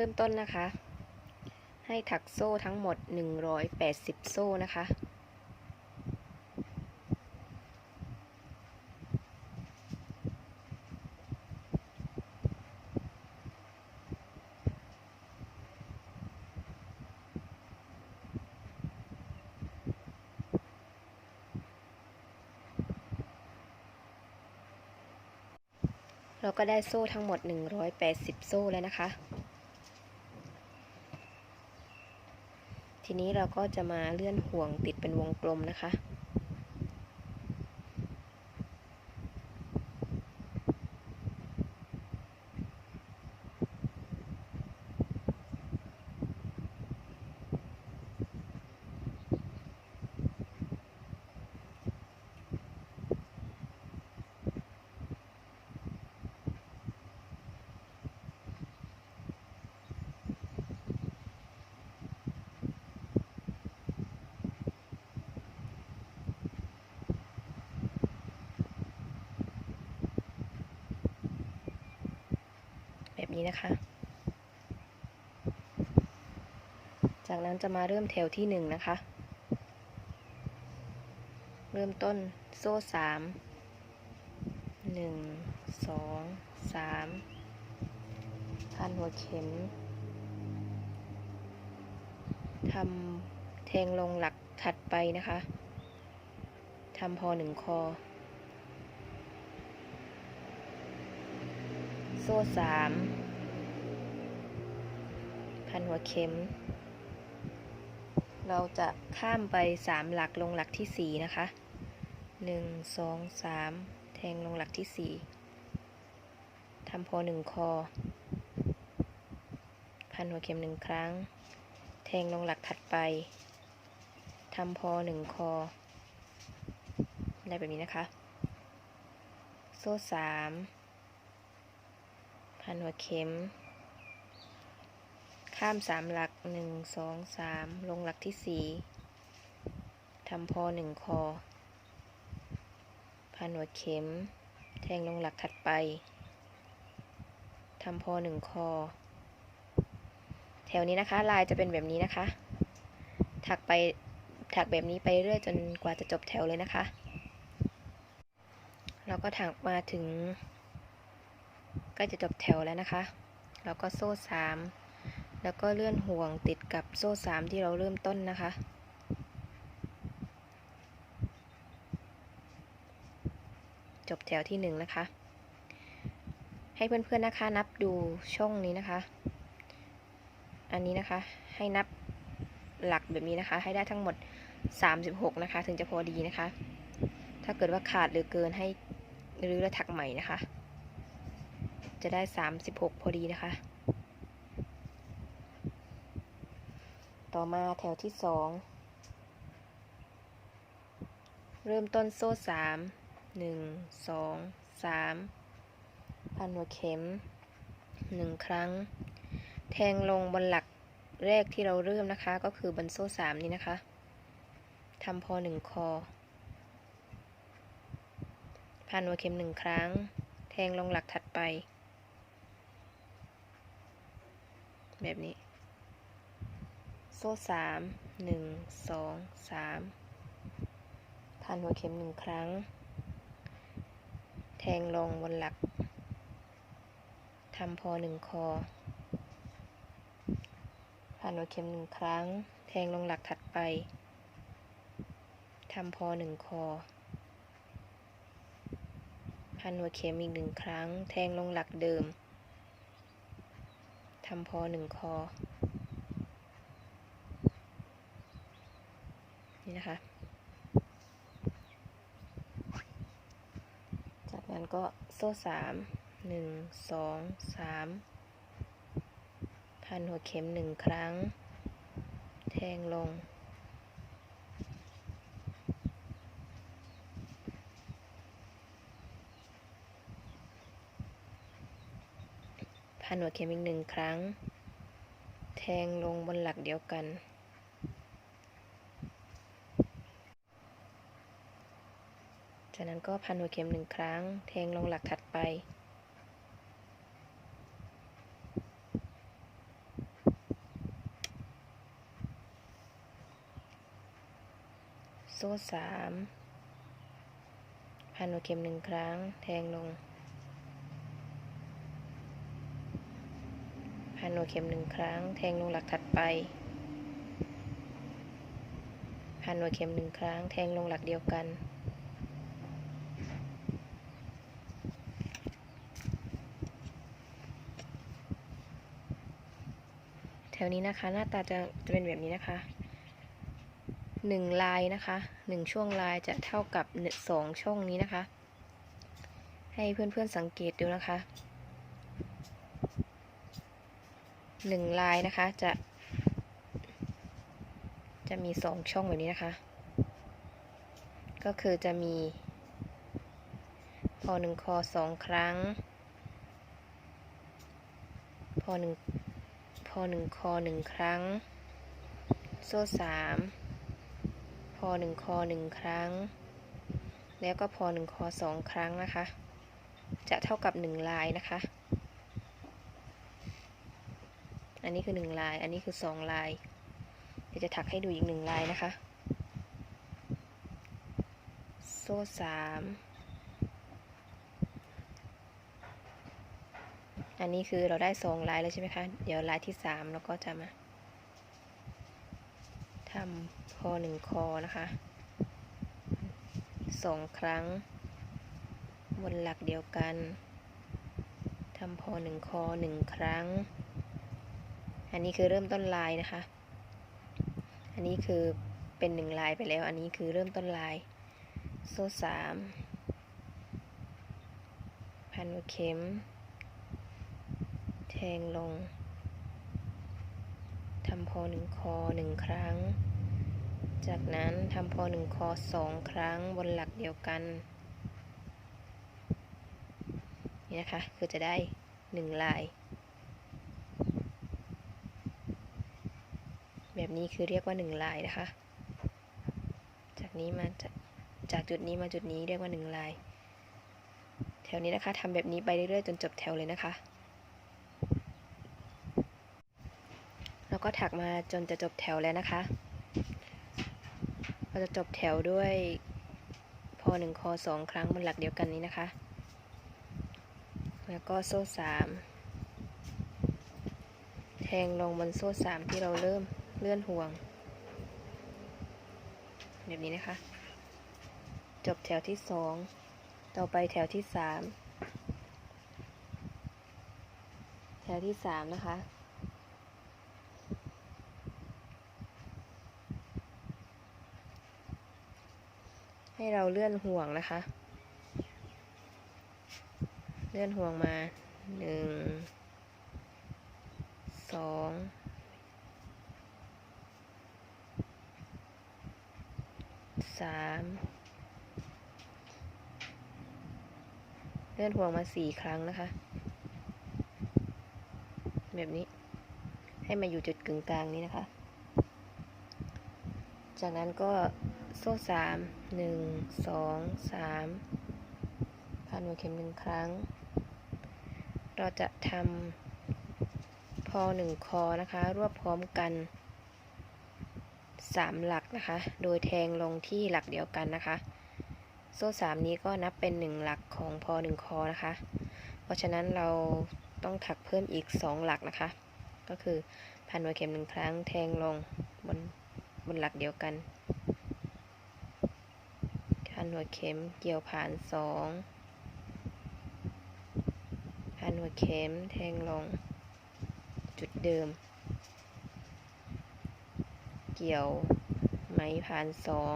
เริ่มต้นนะคะ ให้ถักโซ่ทั้งหมด 180 โซ่นะคะเราก็ได้โซ่ทั้งหมด 180 โซ่แล้วนะคะ ทีนี้เราก็จะมาเลื่อนห่วงติดเป็นวงกลมนะคะ นะคะ จากนั้นจะมาเริ่มแถวที่หนึ่งนะคะ เริ่มต้นโซ่สามหนึ่งสองสามพันหัวเข็มทำแทงลงหลักถัดไปนะคะทำพอหนึ่งคอ โซ่สาม หัวเข็ม เราจะข้ามไปสามหลักลงหลักที่สี่นะคะหนึ่งสองสามแทงลงหลักที่สี่ทำพอหนึ่งคอ พันหัวเข็มหนึ่งครั้ง แทงลงหลักถัดไป ทำพอหนึ่งคอ ได้แบบนี้นะคะ โซ่สามพันหัวเข็ม ข้ามสามหลักหนึ่งสองสามลงหลักที่สี่ทำพอหนึ่งคอพันหัวเข็ม แทงลงหลักถัดไปทำพอหนึ่งคอ แถวนี้นะคะ ลายจะเป็นแบบนี้นะคะ ถักไปถักแบบนี้ไปเรื่อยจนกว่าจะจบแถวเลยนะคะ เราก็ถักมาถึงใกล้จะจบแถวแล้วนะคะแล้วก็โซ่สาม แล้วก็เลื่อนห่วงติดกับโซ่สามที่เราเริ่มต้นนะคะ จบแถวที่หนึ่งนะคะ ให้เพื่อนๆนะคะนับดูช่องนี้นะคะ อันนี้นะคะให้นับหลักแบบนี้นะคะ ให้ได้ทั้งหมด 36 นะคะ ถึงจะพอดีนะคะ ถ้าเกิดว่าขาดหรือเกินให้รื้อและถักใหม่นะคะ จะได้ 36 พอดีนะคะ ต่อมาแถวที่2เริ่มต้นโซ่3 1 2 3พันหัวเข็ม1ครั้ง แทงลงบนหลักแรกที่เราเริ่มนะคะ ก็คือบนโซ่3นี้นะคะทำพอ1คอ พันหัวเข็ม1ครั้ง แทงลงหลักถัดไป แบบนี้ โซ่สามหนึ่งสองสามพันหัวเข็มหนึ่งครั้ง แทงลงบนหลักทำพอหนึ่งคอพันหัวเข็มหนึ่งครั้ง แทงลงหลักถัดไปทำพอหนึ่งคอพันหัวเข็มอีกหนึ่งครั้ง แทงลงหลักเดิมทำพอหนึ่งคอ นี่นะคะ จากนั้นก็โซ่สามหนึ่งสองสามพันหัวเข็มหนึ่งครั้ง แทงลง พันหัวเข็มอีกหนึ่งครั้ง แทงลงบนหลักเดียวกัน ก็พันหัวเข็มหนึ่งครั้ง แทงลงหลักถัดไป โซ่สามพันหัวเข็มหนึ่งครั้ง แทงลง พันหัวเข็มหนึ่งครั้ง แทงลงหลักถัดไป พันหัวเข็มหนึ่งครั้ง แทงลงหลักเดียวกัน ถวนี้นะคะ หน้าตาจะจะเป็นแบบนี้นะคะหนึ่งลายนะคะหนึ่งช่วงลายจะเท่ากับสองช่องนี้นะคะ ให้เพื่อนๆสังเกตดูนะคะหนึ่งลายนะคะจะ จะมีสองช่องแบบนี้นะคะ ก็คือจะมี พอหนึ่งคอสองครั้ง พอหนึ่ง หนึ่งคอหนึ่งครั้ง โซ่สามพอหนึ่งคอหนึ่งครั้ง แล้วก็พอหนึ่งคอสองครั้งนะคะ จะเท่ากับหนึ่งลายนะคะ อันนี้คือหนึ่งลาย อันนี้คือสองลาย เดี๋ยวจะถักให้ดูอีกหนึ่งลายนะคะ โซ่สาม อันนี้คือเราได้สองลายแล้วใช่ไหมคะ เดี๋ยวลายที่สามเราก็จะมาทำพอหนึ่งคอนะคะสองครั้ง บนหลักเดียวกันทำพอหนึ่งคอหนึ่งครั้ง อันนี้คือเริ่มต้นลายนะคะ อันนี้คือเป็นหนึ่งลายไปแล้ว อันนี้คือเริ่มต้นลาย โซ่สามพันเข็ม แทงลง ทำพอหนึ่งคอหนึ่งครั้ง จากนั้นทำพอหนึ่งคอสองครั้งบนหลักเดียวกัน นี่นะคะ คือจะได้หนึ่งลาย แบบนี้คือเรียกว่าหนึ่งลายนะคะ จากนี้มาจากจากจุดนี้มาจุดนี้เรียกว่าหนึ่งลาย แถวนี้นะคะทำแบบนี้ไปเรื่อยๆจนจบแถวเลยนะคะ แล้วก็ถักมาจนจะจบแถวแล้วนะคะ เราจะจบแถวด้วยพอหนึ่งคอสองครั้งบนหลักเดียวกันนี้นะคะ แล้วก็โซ่สามแทงลงบนโซ่สามที่เราเริ่มเลื่อนห่วง แบบนี้นะคะ จบแถวที่สองต่อไปแถวที่สามแถวที่สามนะคะ ให้เราเลื่อนห่วงนะคะ เลื่อนห่วงมาหนึ่งสองสามเลื่อนห่วงมาสี่ครั้งนะคะ แบบนี้ให้มาอยู่จุดกึ่งกลางนี้นะคะ จากนั้นก็ โซ่สามหนึ่งสองสามพันหัวเข็มหนึ่งครั้ง เราจะทำพอหนึ่งคอนะคะ รวบพร้อมกันสามหลักนะคะ โดยแทงลงที่หลักเดียวกันนะคะ โซ่สามนี้ก็นับเป็นหนึ่งหลักของพอหนึ่งคอนะคะ เพราะฉะนั้นเราต้องถักเพิ่มอีกสองหลักนะคะ ก็คือพันหัวเข็มหนึ่งครั้งแทงลงบนบนหลักเดียวกัน พันหัวเข็มเกี่ยวผ่านสอง พันหัวเข็มแทงลง จุดเดิม เกี่ยวไหมผ่านสอง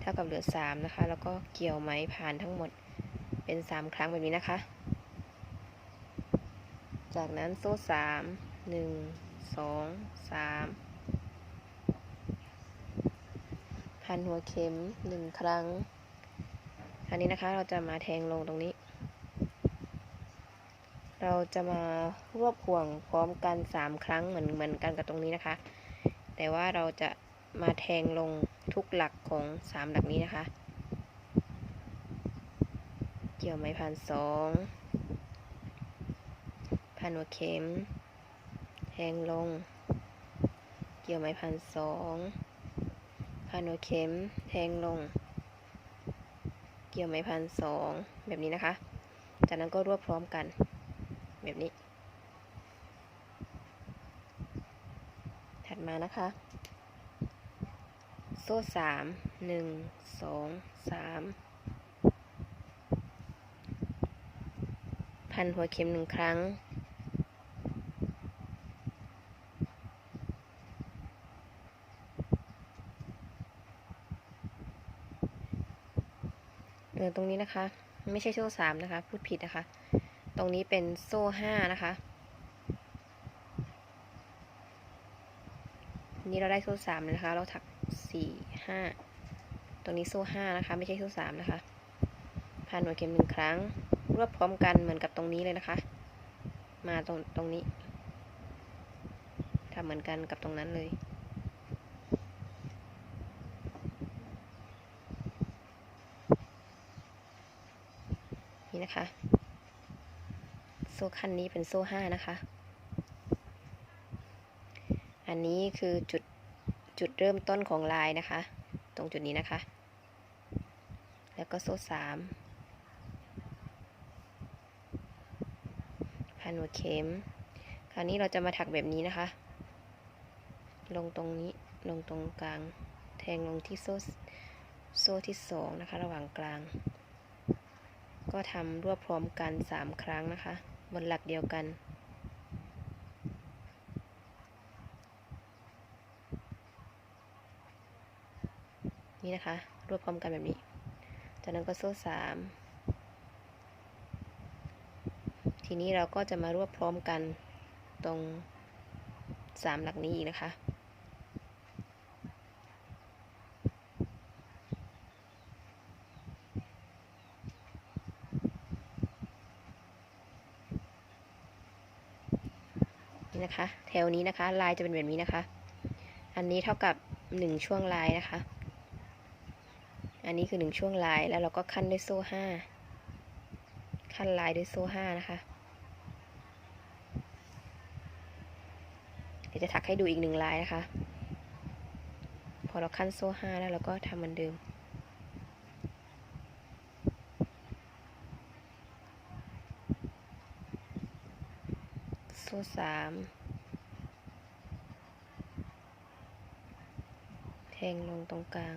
เท่ากับเหลือสามนะคะ แล้วก็เกี่ยวไหมผ่านทั้งหมดเป็นสามครั้งแบบนี้นะคะ จากนั้นโซ่สามหนึ่งสองสาม พันหัวเข็มหนึ่งครั้ง อันนี้นะคะเราจะมาแทงลงตรงนี้ เราจะมารวบห่วงพร้อมกันสามครั้งเหมือนเหมือนกันกับตรงนี้นะคะ แต่ว่าเราจะมาแทงลงทุกหลักของสามหลักนี้นะคะ เกี่ยวไม้พันสองพันหัวเข็ม แทงลง เกี่ยวไม้พันสอง พันหัวเข็ม แทงลง เกี่ยวไหมพันสองแบบนี้นะคะ จากนั้นก็รวบพร้อมกัน แบบนี้ ถัดมานะคะ โซ่สามหนึ่งสองสามพันหัวเข็มหนึ่งครั้ง อตรงนี้นะคะ ไม่ใช่โซ่สามนะคะ พูดผิดนะคะ ตรงนี้เป็นโซ่ห้านะคะนี่เราได้โซ่สามเลยนะคะ เราถักสี่ห้าตรงนี้โซ่ห้านะคะ ไม่ใช่โซ่สามนะคะพันหัวเข็มหนึ่งครั้ง รวบพร้อมกันเหมือนกับตรงนี้เลยนะคะ มาตรงตรงนี้ทำเหมือนกันกับตรงนั้นเลย นะคะ โซ่คันนี้เป็นโซ่ห้านะคะ อันนี้คือจุดจุดเริ่มต้นของลายนะคะ ตรงจุดนี้นะคะ แล้วก็โซ่สามพันหัวเข็ม คราวนี้เราจะมาถักแบบนี้นะคะ ลงตรงนี้ลงตรงกลาง แทงลงที่โซ่โซ่ที่สองนะคะ ระหว่างกลาง ก็ทำรวบพร้อมกันสามครั้งนะคะ บนหลักเดียวกัน นี่นะคะ รวบพร้อมกันแบบนี้ จากนั้นก็โซ่สามทีนี้เราก็จะมารวบพร้อมกันตรงสามหลักนี้อีกนะคะ นะคะ แถวนี้นะคะ ลายจะเป็นแบบนี้นะคะ อันนี้เท่ากับหนึ่งช่วงลายนะคะ อันนี้คือหนึ่งช่วงลายแล้วเราก็ขั้นด้วยโซ่ห้าขั้นลายด้วยโซ่ห้านะคะเดี๋ยวจะถักให้ดูอีกหนึ่งลายนะคะ พอเราขั้นโซ่ห้าแล้วเราก็ทำเหมือนเดิมโซ่สาม ทงลงตรงกลาง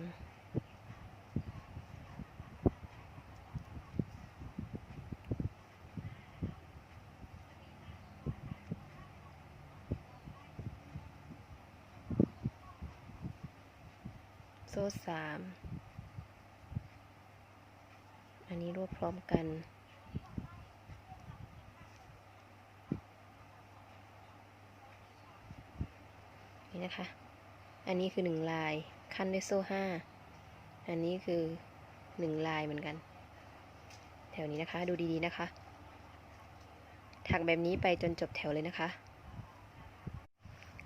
โซ่สาม อันนี้รวบพร้อมกันนี่นะคะ อันนี้คือหนึ่งลาย ขั้นด้วยโซ่ห้าอันนี้คือหนึ่งลายเหมือนกัน แถวนี้นะคะดูดีๆนะคะถักแบบนี้ไปจนจบแถวเลยนะคะ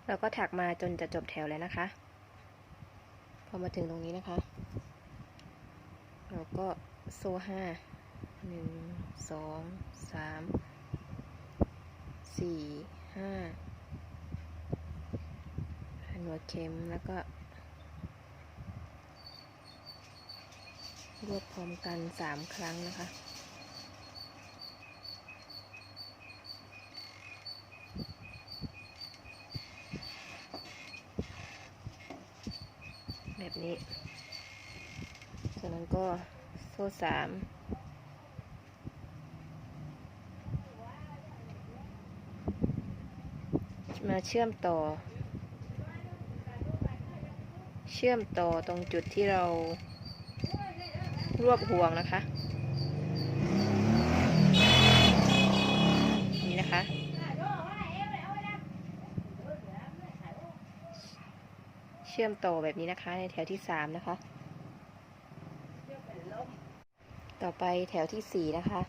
เราก็ถักมาจนจะจบแถวแล้วนะคะ พอมาถึงตรงนี้นะคะ เราก็โซ่ห้าหนึ่งสองสามสี่ห้าหัวเข็มแล้วก็ รวบพร้อมกันสามครั้งนะคะแบบนี้จากนั้นก็โซ่สามมาเชื่อมต่อ เชื่อมต่อตรงจุดที่เรา วบห่วงนะคะ นี่นะคะ เชื่อมต่อแบบนี้นะคะ ในแถวที่สามนะคะ ต่อไปแถวที่สี่นะคะ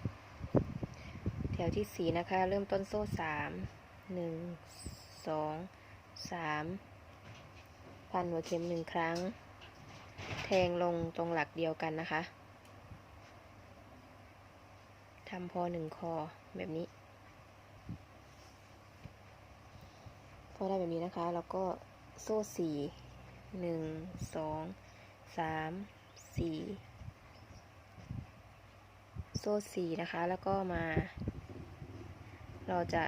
แถวที่สี่นะคะ เริ่มต้นโซ่สามหนึ่งสองสามพันหัวเข็มหนึ่งครั้ง แทงลงตรงหลักเดียวกันนะคะ ทำพอหนึ่งคอแบบนี้ พอได้แบบนี้นะคะ แล้วก็โซ่สี่หนึ่งสองสามสี่โซ่สี่นะคะ แล้วก็มา เราจะ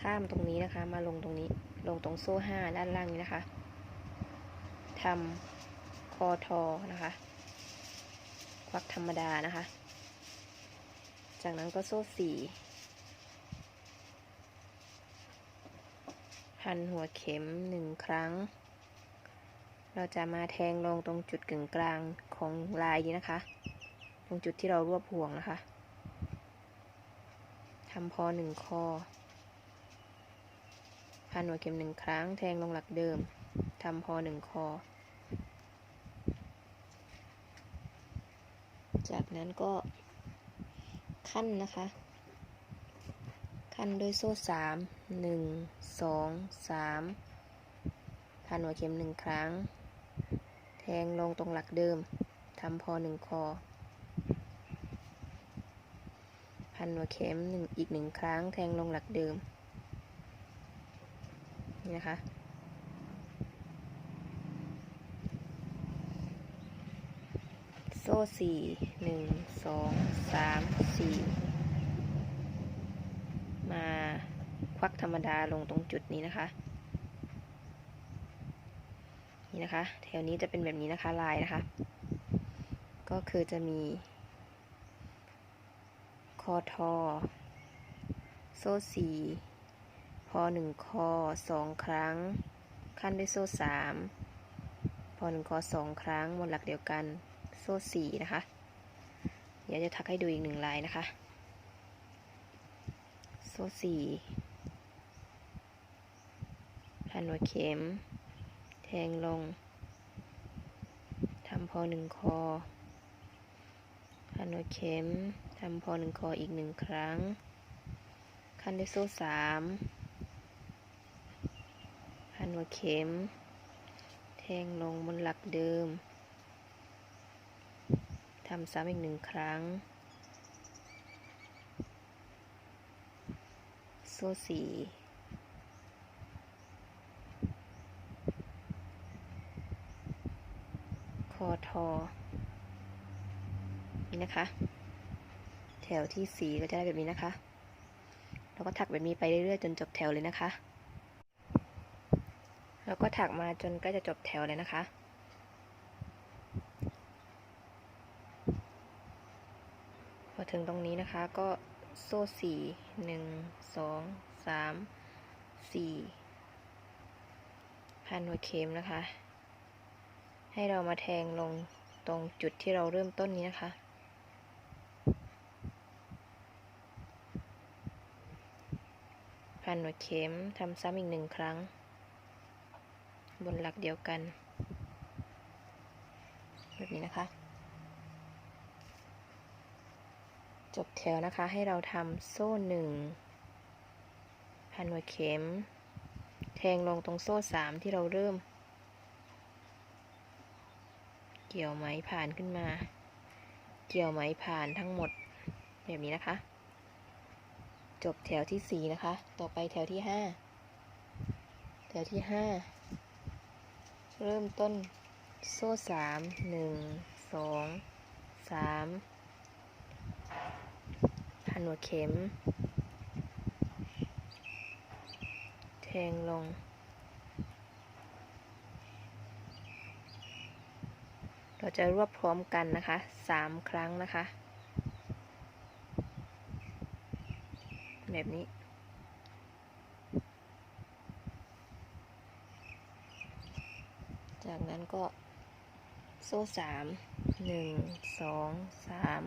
ข้ามตรงนี้นะคะ มาลงตรงนี้ ลงตรงโซ่ห้าด้านล่างนี้นะคะทำคอทอนะคะ ควักธรรมดานะคะ จากนั้นก็โซ่สี่พันหัวเข็มหนึ่งครั้ง เราจะมาแทงลงตรงจุดกึ่งกลางของลายนี้นะคะ ตรงจุดที่เรารวบห่วงนะคะทำพอหนึ่งคอพันหัวเข็มหนึ่งครั้ง แทงลงหลักเดิมทำพอหนึ่งคอ จากนั้นก็ขั้นนะคะ ขั้นด้วยโซ่สามหนึ่งสองสามพันหัวเข็มหนึ่งครั้ง แทงลงตรงหลักเดิมทำพอหนึ่งคอ พันหัวเข็มหนึ่งอีกหนึ่งครั้ง แทงลงหลักเดิมนี่นะคะ โซ่ สี่หนึ่งสองสามสี่มาควักธรรมดาลงตรงจุดนี้นะคะ นี่นะคะ แถวนี้จะเป็นแบบนี้นะคะลายนะคะ ก็คือจะมี คอทอ โซ่สี่พอหนึ่งคอสองครั้ง ขั้นด้วยโซ่สามพอหนึ่งคอสองครั้งบนหลักเดียวกัน โซ่สี่นะคะ เดี๋ยวจะทักให้ดูอีกหนึ่งลายนะคะ โซ่สี่พันหัวเข็ม แทงลง ทำพอหนึ่งคอ พันหัวเข็ม ทำพอหนึ่งคออีกหนึ่งครั้ง ขั้นด้วยโซ่สามพันหัวเข็ม แทงลงบนหลักเดิม ทำซ้ำอีกหนึ่งครั้ง โซ่สี่คอทอ นี่นะคะ แถวที่สี่ก็จะได้แบบนี้นะคะ แล้วก็ถักแบบนี้ไปเรื่อยๆ จนจบแถวเลยนะคะ แล้วก็ถักมาจนใกล้จะจบแถวเลยนะคะ พอ ถึงตรงนี้นะคะก็โซ่สี่หนึ่งสองสามสี่พันหัวเข็มนะคะ ให้เรามาแทงลงตรงจุดที่เราเริ่มต้นนี้นะคะ พันหัวเข็มทำซ้ำอีกหนึ่งครั้ง บนหลักเดียวกัน แบบนี้นะคะ จบแถวนะคะให้เราทำโซ่หนึ่งพันหัวเข็ม แทงลงตรงโซ่สามที่เราเริ่ม เกี่ยวไหมผ่านขึ้นมา เกี่ยวไหมผ่านทั้งหมดแบบนี้นะคะ จบแถวที่สี่นะคะ ต่อไปแถวที่ห้าแถวที่ห้าเริ่มต้นโซ่สามหนึ่งสองสาม นหัวเข็ม แทงลง เราจะรวบพร้อมกันนะคะสามครั้งนะคะ แบบนี้จากนั้นก็โซ่สามหนึ่งสองสาม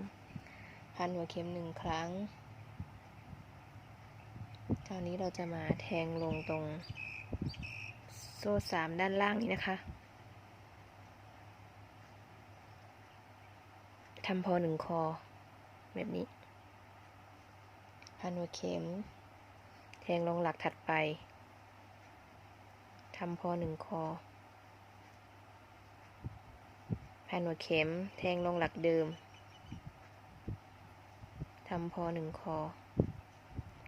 พันหัวเข็มหนึ่งครั้ง คราวนี้เราจะมาแทงลงตรง โซ่สามด้านล่างนี้นะคะทำพอหนึ่งคอ แบบนี้ พันหัวเข็ม แทงลงหลักถัดไปทำพอหนึ่งคอ พันหัวเข็ม แทงลงหลักเดิม ทำพอหนึ่งคอ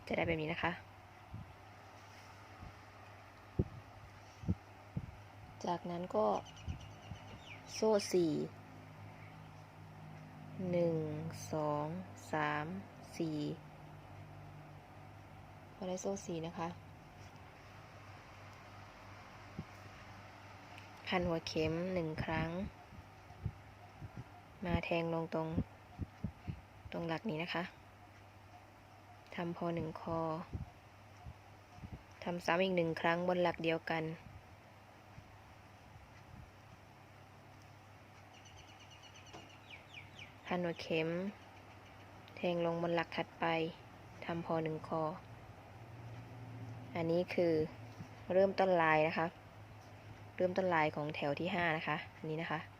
จะได้แบบนี้นะคะ จากนั้นก็โซ่สี่หนึ่งสองสามสี่พอได้โซ่สี่นะคะ พันหัวเข็มหนึ่งครั้ง มาแทงลงตรง รงหลักนี้นะคะทำพอหนึ่งคอทำซ้ำอีกหนึ่งครั้งบนหลักเดียวกันพันหัวเข็ม แทงลงบนหลักถัดไปทำพอหนึ่งคอ อันนี้คือเริ่มต้นลายนะคะ เริ่มต้นลายของแถวที่ห้านะคะ อันนี้นะคะ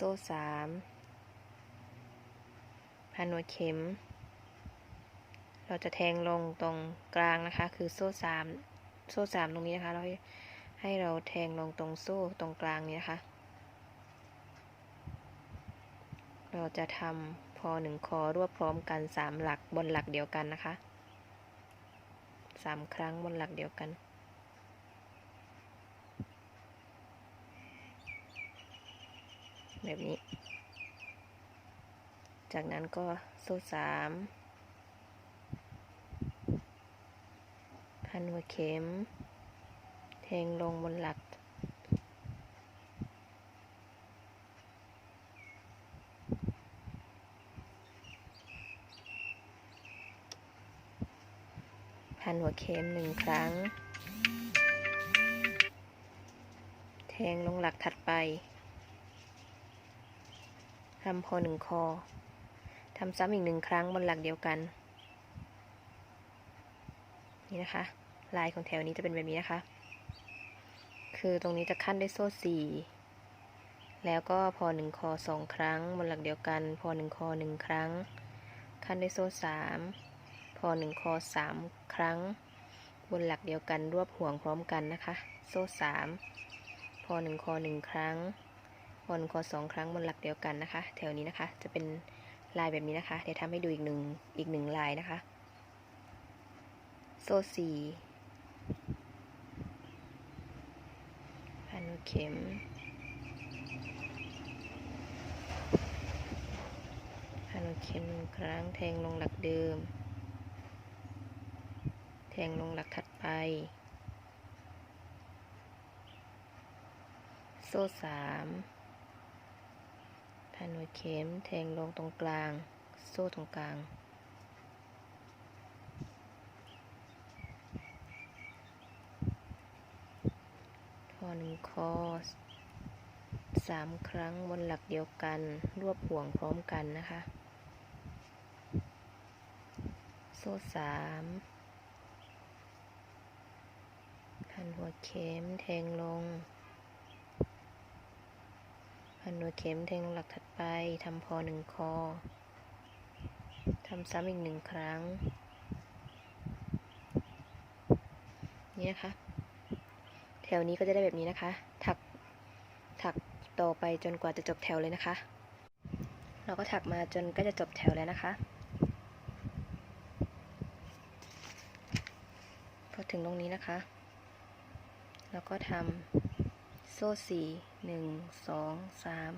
โซ่สามพันหัวเข็ม เราจะแทงลงตรงกลางนะคะ คือโซ่สามโซ่สามตรงนี้นะคะ เราให้ให้เราแทงลงตรงโซ่ตรงกลางนี้นะคะ เราจะทำพอหนึ่งคอรวบพร้อมกันสามหลักบนหลักเดียวกันนะคะสามครั้งบนหลักเดียวกัน แบบนี้ จากนั้นก็โซ่สามพันหัวเข็ม แทงลงบนหลัก พันหัวเข็มหนึ่งครั้ง แทงลงหลักถัดไป ทำพอหนึ่งคอทำซ้ำอีกหนึ่งครั้งบนหลักเดียวกัน นี่นะคะ ลายของแถวนี้จะเป็นแบบนี้นะคะ คือตรงนี้จะขั้นด้วยโซ่สี่แล้วก็พอหนึ่งคอสองครั้งบนหลักเดียวกัน พอหนึ่งคอหนึ่งครั้ง ขั้นด้วยโซ่สามพอหนึ่งคอสามครั้ง บนหลักเดียวกันรวบห่วงพร้อมกันนะคะ โซ่สามพอหนึ่งคอหนึ่งครั้ง พอหนึ่งคอสองครั้งบนหลักเดียวกันนะคะ แถวนี้นะคะ จะเป็นลายแบบนี้นะคะ เดี๋ยวทำให้ดูอีกหนึ่งอีกหนึ่งลายนะคะ โซ่สี่พันเข็มพันเข็มหนึ่งครั้งแทงลงหลักเดิม แทงลงหลักถัดไป โซ่สาม พันหัวเข็มแทงลงตรงกลาง โซ่ตรงกลาง ทอหนึ่งคอสามครั้งบนหลักเดียวกัน รวบห่วงพร้อมกันนะคะ โซ่สามพันหัวเข็มแทงลง วเข็มแทงลงหลักถัดไปทำพอหนึ่งคอทำซ้ำอีกหนึ่งครั้ง นี่นะคะ แถวนี้ก็จะได้แบบนี้นะคะ ถักถักต่อไปจนกว่าจะจบแถวเลยนะคะ เราก็ถักมาจนก็จะจบแถวแล้วนะคะ พอถึงตรงนี้นะคะ เราก็ทำ โซ่สี่หนึ่งสองสาม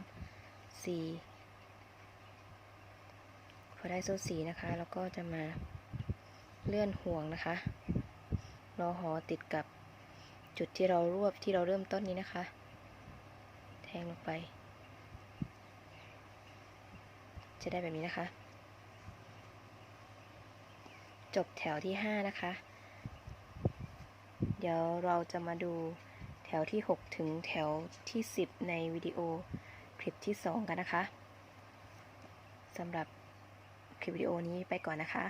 สี่พอได้โซ่สี่นะคะเราก็จะมาเลื่อนห่วงนะคะรอหอติดกับจุดที่เรารวบที่เราเริ่มต้นนี้นะคะ แทงลงไป จะได้แบบนี้นะคะ จบแถวที่ห้านะคะ เดี๋ยวเราจะมาดู แถวที่ 6 ถึงแถวที่ 10 ในวิดีโอคลิปที่ 2 กันนะคะสำหรับคลิปวิดีโอนี้ไปก่อนนะคะ